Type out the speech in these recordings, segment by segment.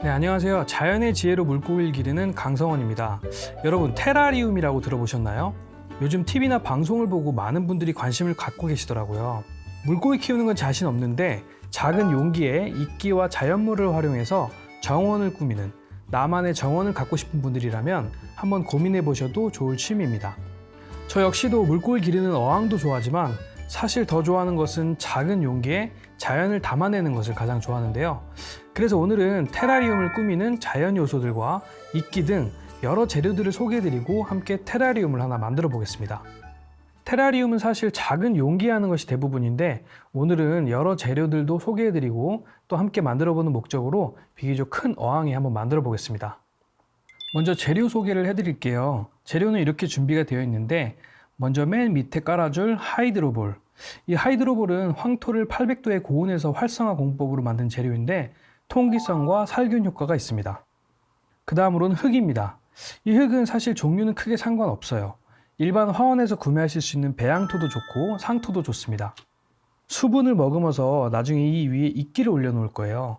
네, 안녕하세요. 자연의 지혜로 물고기를 기르는 강성원입니다. 여러분, 테라리움이라고 들어보셨나요? 요즘 TV나 방송을 보고 많은 분들이 관심을 갖고 계시더라고요. 물고기 키우는 건 자신 없는데 작은 용기에 이끼와 자연물을 활용해서 정원을 꾸미는 나만의 정원을 갖고 싶은 분들이라면 한번 고민해 보셔도 좋을 취미입니다. 저 역시도 물고기 기르는 어항도 좋아하지만 사실 더 좋아하는 것은 작은 용기에 자연을 담아내는 것을 가장 좋아하는데요. 그래서 오늘은 테라리움을 꾸미는 자연 요소들과 이끼 등 여러 재료들을 소개해드리고 함께 테라리움을 하나 만들어 보겠습니다. 테라리움은 사실 작은 용기에 하는 것이 대부분인데 오늘은 여러 재료들도 소개해드리고 또 함께 만들어보는 목적으로 비교적 큰 어항에 한번 만들어 보겠습니다. 먼저 재료 소개를 해드릴게요. 재료는 이렇게 준비가 되어 있는데 먼저 맨 밑에 깔아줄 하이드로볼. 이 하이드로볼은 황토를 800도의 고온에서 활성화 공법으로 만든 재료인데 통기성과 살균 효과가 있습니다. 그 다음으로는 흙입니다. 이 흙은 사실 종류는 크게 상관없어요. 일반 화원에서 구매하실 수 있는 배양토도 좋고 상토도 좋습니다. 수분을 머금어서 나중에 이 위에 이끼를 올려놓을 거예요.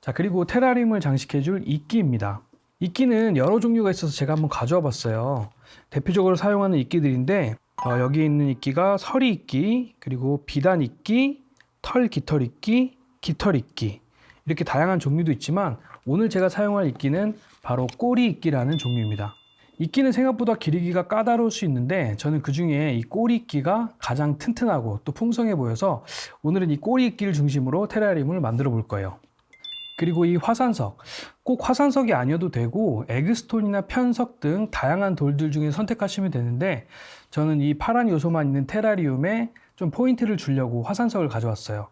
자, 그리고 테라리움을 장식해줄 이끼입니다. 이끼는 여러 종류가 있어서 제가 한번 가져와 봤어요. 대표적으로 사용하는 이끼들인데 어, 여기 있는 이끼가 서리 이끼, 그리고 비단 이끼, 털 깃털 이끼, 깃털 이끼 이렇게 다양한 종류도 있지만 오늘 제가 사용할 이끼는 바로 꼬리 이끼라는 종류입니다. 이끼는 생각보다 기르기가 까다로울 수 있는데 저는 그 중에 이 꼬리 이끼가 가장 튼튼하고 또 풍성해 보여서 오늘은 이 꼬리 이끼를 중심으로 테라리움을 만들어 볼 거예요. 그리고 이 화산석 꼭 화산석이 아니어도 되고 에그스톤이나 편석 등 다양한 돌들 중에 선택하시면 되는데 저는 이 파란 요소만 있는 테라리움에 좀 포인트를 주려고 화산석을 가져왔어요.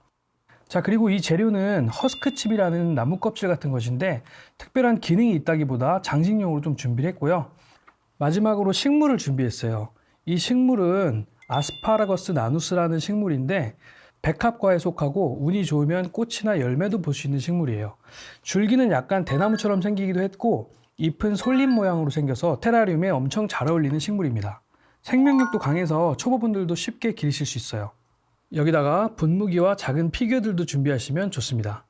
자 그리고 이 재료는 허스크칩이라는 나무 껍질 같은 것인데 특별한 기능이 있다기보다 장식용으로 좀 준비를 했고요. 마지막으로 식물을 준비했어요. 이 식물은 아스파라거스 나누스라는 식물인데 백합과에 속하고 운이 좋으면 꽃이나 열매도 볼 수 있는 식물이에요. 줄기는 약간 대나무처럼 생기기도 했고 잎은 솔잎 모양으로 생겨서 테라리움에 엄청 잘 어울리는 식물입니다. 생명력도 강해서 초보분들도 쉽게 기르실 수 있어요. 여기다가 분무기와 작은 피규어들도 준비하시면 좋습니다.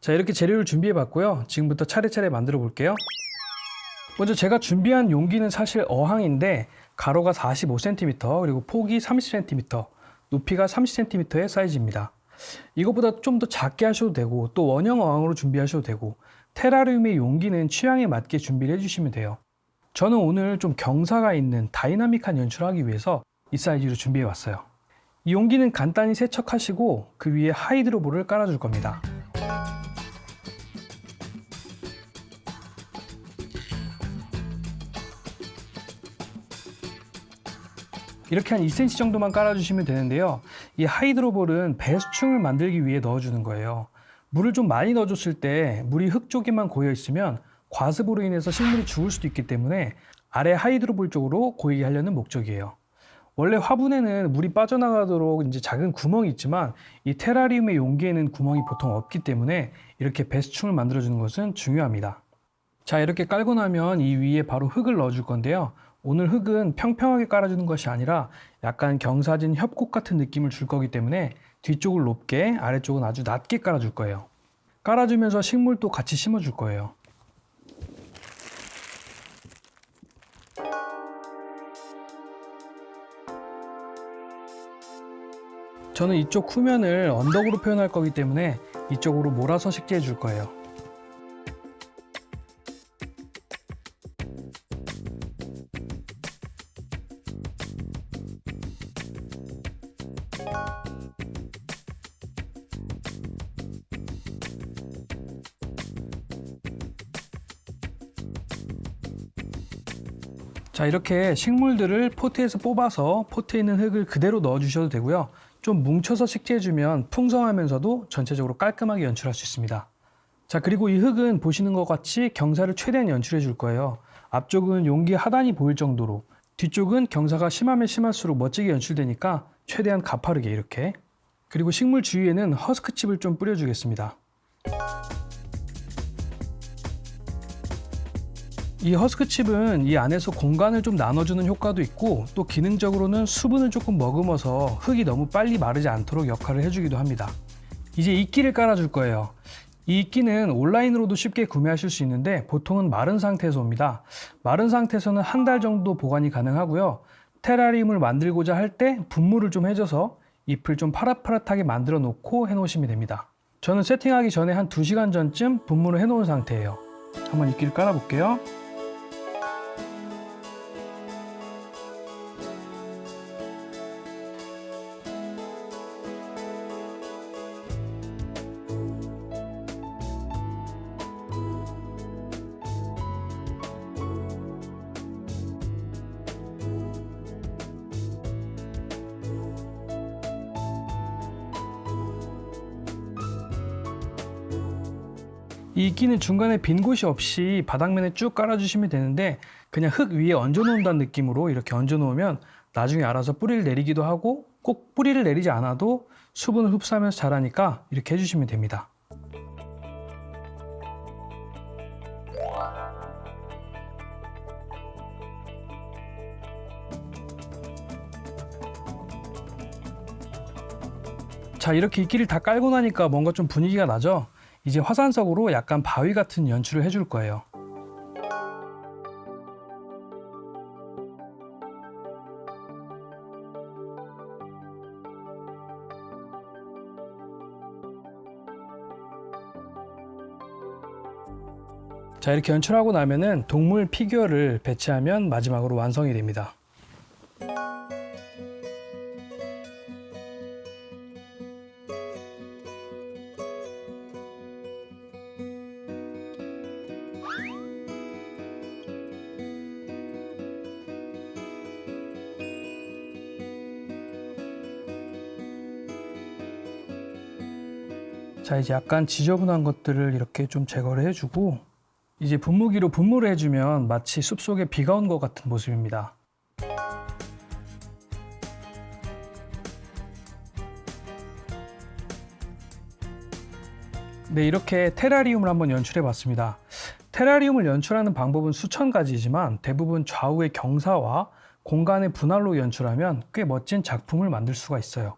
자, 이렇게 재료를 준비해 봤고요. 지금부터 차례차례 만들어 볼게요. 먼저 제가 준비한 용기는 사실 어항인데 가로가 45cm 그리고 폭이 30cm 높이가 30cm의 사이즈입니다. 이것보다 좀 더 작게 하셔도 되고 또 원형 어항으로 준비하셔도 되고 테라리움의 용기는 취향에 맞게 준비를 해주시면 돼요. 저는 오늘 좀 경사가 있는 다이나믹한 연출을 하기 위해서 이 사이즈로 준비해 왔어요. 이 용기는 간단히 세척하시고 그 위에 하이드로볼을 깔아줄 겁니다. 이렇게 한 2cm 정도만 깔아주시면 되는데요. 이 하이드로볼은 배수충을 만들기 위해 넣어주는 거예요. 물을 좀 많이 넣어줬을 때 물이 흙 쪽에만 고여 있으면 과습으로 인해서 식물이 죽을 수도 있기 때문에 아래 하이드로볼 쪽으로 고이게 하려는 목적이에요. 원래 화분에는 물이 빠져나가도록 이제 작은 구멍이 있지만 이 테라리움의 용기에는 구멍이 보통 없기 때문에 이렇게 배수충을 만들어주는 것은 중요합니다. 자, 이렇게 깔고 나면 이 위에 바로 흙을 넣어줄 건데요. 오늘 흙은 평평하게 깔아주는 것이 아니라 약간 경사진 협곡 같은 느낌을 줄 거기 때문에 뒤쪽을 높게 아래쪽은 아주 낮게 깔아줄 거예요. 깔아주면서 식물도 같이 심어줄 거예요. 저는 이쪽 후면을 언덕으로 표현할 거기 때문에 이쪽으로 몰아서 식재해 줄 거예요. 자 이렇게 식물들을 포트에서 뽑아서 포트에 있는 흙을 그대로 넣어 주셔도 되고요. 좀 뭉쳐서 식재해 주면 풍성하면서도 전체적으로 깔끔하게 연출할 수 있습니다. 자 그리고 이 흙은 보시는 것 같이 경사를 최대한 연출해 줄 거예요. 앞쪽은 용기 하단이 보일 정도로 뒤쪽은 경사가 심하면 심할수록 멋지게 연출되니까 최대한 가파르게 이렇게. 그리고 식물 주위에는 허스크칩을 좀 뿌려 주겠습니다 이 허스크 칩은 이 안에서 공간을 좀 나눠주는 효과도 있고 또 기능적으로는 수분을 조금 머금어서 흙이 너무 빨리 마르지 않도록 역할을 해주기도 합니다. 이제 이끼를 깔아줄 거예요. 이 이끼는 온라인으로도 쉽게 구매하실 수 있는데 보통은 마른 상태에서 옵니다. 마른 상태에서는 한 달 정도 보관이 가능하고요. 테라리움을 만들고자 할 때 분무를 좀 해줘서 잎을 좀 파릇파릇하게 만들어 놓고 해 놓으시면 됩니다. 저는 세팅하기 전에 한 2시간 전쯤 분무를 해 놓은 상태예요. 한번 이끼를 깔아 볼게요. 이 끼는 중간에 빈 곳이 없이 바닥면에 쭉 깔아주시면 되는데 그냥 흙 위에 얹어 놓는다는 느낌으로 이렇게 얹어 놓으면 나중에 알아서 뿌리를 내리기도 하고 꼭 뿌리를 내리지 않아도 수분을 흡수하면서 자라니까 이렇게 해주시면 됩니다. 자 이렇게 이끼를 다 깔고 나니까 뭔가 좀 분위기가 나죠? 이제 화산석으로 약간 바위 같은 연출을 해줄 거예요. 자 이렇게 연출하고 나면은 동물 피규어를 배치하면 마지막으로 완성이 됩니다. 자 이제 약간 지저분한 것들을 이렇게 좀 제거를 해주고 이제 분무기로 분무를 해주면 마치 숲속에 비가 온 것 같은 모습입니다. 네, 이렇게 테라리움을 한번 연출해 봤습니다. 테라리움을 연출하는 방법은 수천 가지지만 대부분 좌우의 경사와 공간의 분할로 연출하면 꽤 멋진 작품을 만들 수가 있어요.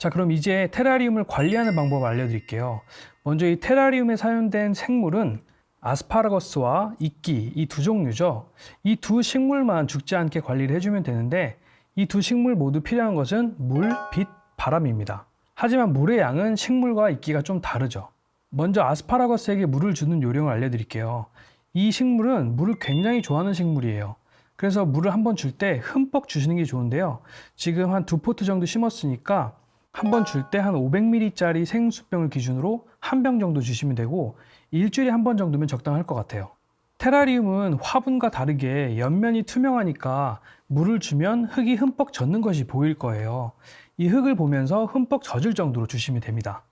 자, 그럼 이제 테라리움을 관리하는 방법을 알려드릴게요. 먼저 이 테라리움에 사용된 생물은 아스파라거스와 이끼 이 두 종류죠. 이 두 식물만 죽지 않게 관리를 해주면 되는데 이 두 식물 모두 필요한 것은 물, 빛, 바람입니다. 하지만 물의 양은 식물과 이끼가 좀 다르죠. 먼저 아스파라거스에게 물을 주는 요령을 알려드릴게요. 이 식물은 물을 굉장히 좋아하는 식물이에요. 그래서 물을 한번 줄 때 흠뻑 주시는 게 좋은데요. 지금 한 두 포트 정도 심었으니까 한 번 줄 때 한 500ml짜리 생수병을 기준으로 한 병 정도 주시면 되고 일주일에 한 번 정도면 적당할 것 같아요. 테라리움은 화분과 다르게 옆면이 투명하니까 물을 주면 흙이 흠뻑 젖는 것이 보일 거예요. 이 흙을 보면서 흠뻑 젖을 정도로 주시면 됩니다.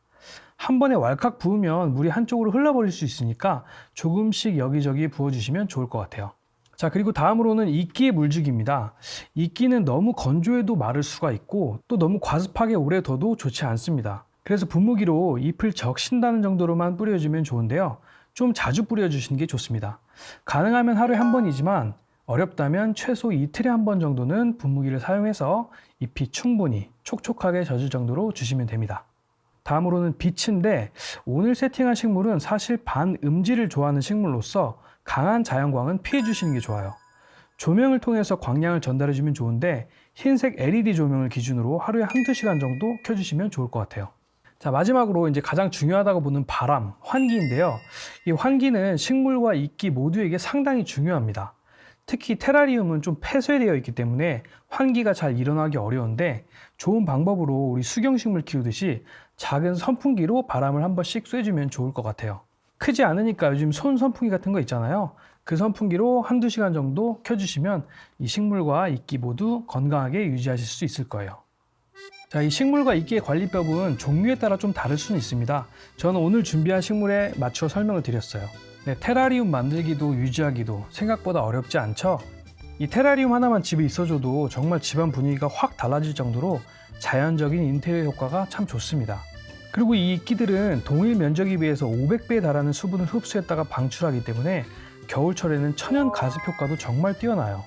한 번에 왈칵 부으면 물이 한쪽으로 흘러버릴 수 있으니까 조금씩 여기저기 부어주시면 좋을 것 같아요. 자, 그리고 다음으로는 이끼의 물주기입니다. 이끼는 너무 건조해도 마를 수가 있고 또 너무 과습하게 오래 둬도 좋지 않습니다. 그래서 분무기로 잎을 적신다는 정도로만 뿌려주면 좋은데요. 좀 자주 뿌려주시는 게 좋습니다. 가능하면 하루에 한 번이지만 어렵다면 최소 이틀에 한 번 정도는 분무기를 사용해서 잎이 충분히 촉촉하게 젖을 정도로 주시면 됩니다. 다음으로는 빛인데 오늘 세팅한 식물은 사실 반음지를 좋아하는 식물로서 강한 자연광은 피해 주시는 게 좋아요. 조명을 통해서 광량을 전달해 주면 좋은데 흰색 LED 조명을 기준으로 하루에 한두 시간 정도 켜주시면 좋을 것 같아요. 자, 마지막으로 이제 가장 중요하다고 보는 바람, 환기인데요. 이 환기는 식물과 이끼 모두에게 상당히 중요합니다. 특히 테라리움은 좀 폐쇄되어 있기 때문에 환기가 잘 일어나기 어려운데 좋은 방법으로 우리 수경식물 키우듯이 작은 선풍기로 바람을 한 번씩 쐬주면 좋을 것 같아요. 크지 않으니까 요즘 손 선풍기 같은 거 있잖아요. 그 선풍기로 한두 시간 정도 켜주시면 이 식물과 이끼 모두 건강하게 유지하실 수 있을 거예요. 자, 이 식물과 이끼의 관리법은 종류에 따라 좀 다를 수는 있습니다. 저는 오늘 준비한 식물에 맞춰 설명을 드렸어요. 네, 테라리움 만들기도 유지하기도 생각보다 어렵지 않죠? 이 테라리움 하나만 집에 있어줘도 정말 집안 분위기가 확 달라질 정도로 자연적인 인테리어 효과가 참 좋습니다. 그리고 이 이끼들은 동일 면적에 비해서 500배에 달하는 수분을 흡수했다가 방출하기 때문에 겨울철에는 천연 가습 효과도 정말 뛰어나요.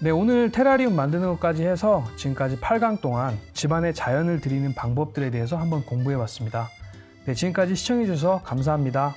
네, 오늘 테라리움 만드는 것까지 해서 지금까지 8강 동안 집안에 자연을 들이는 방법들에 대해서 한번 공부해 봤습니다. 네, 지금까지 시청해 주셔서 감사합니다.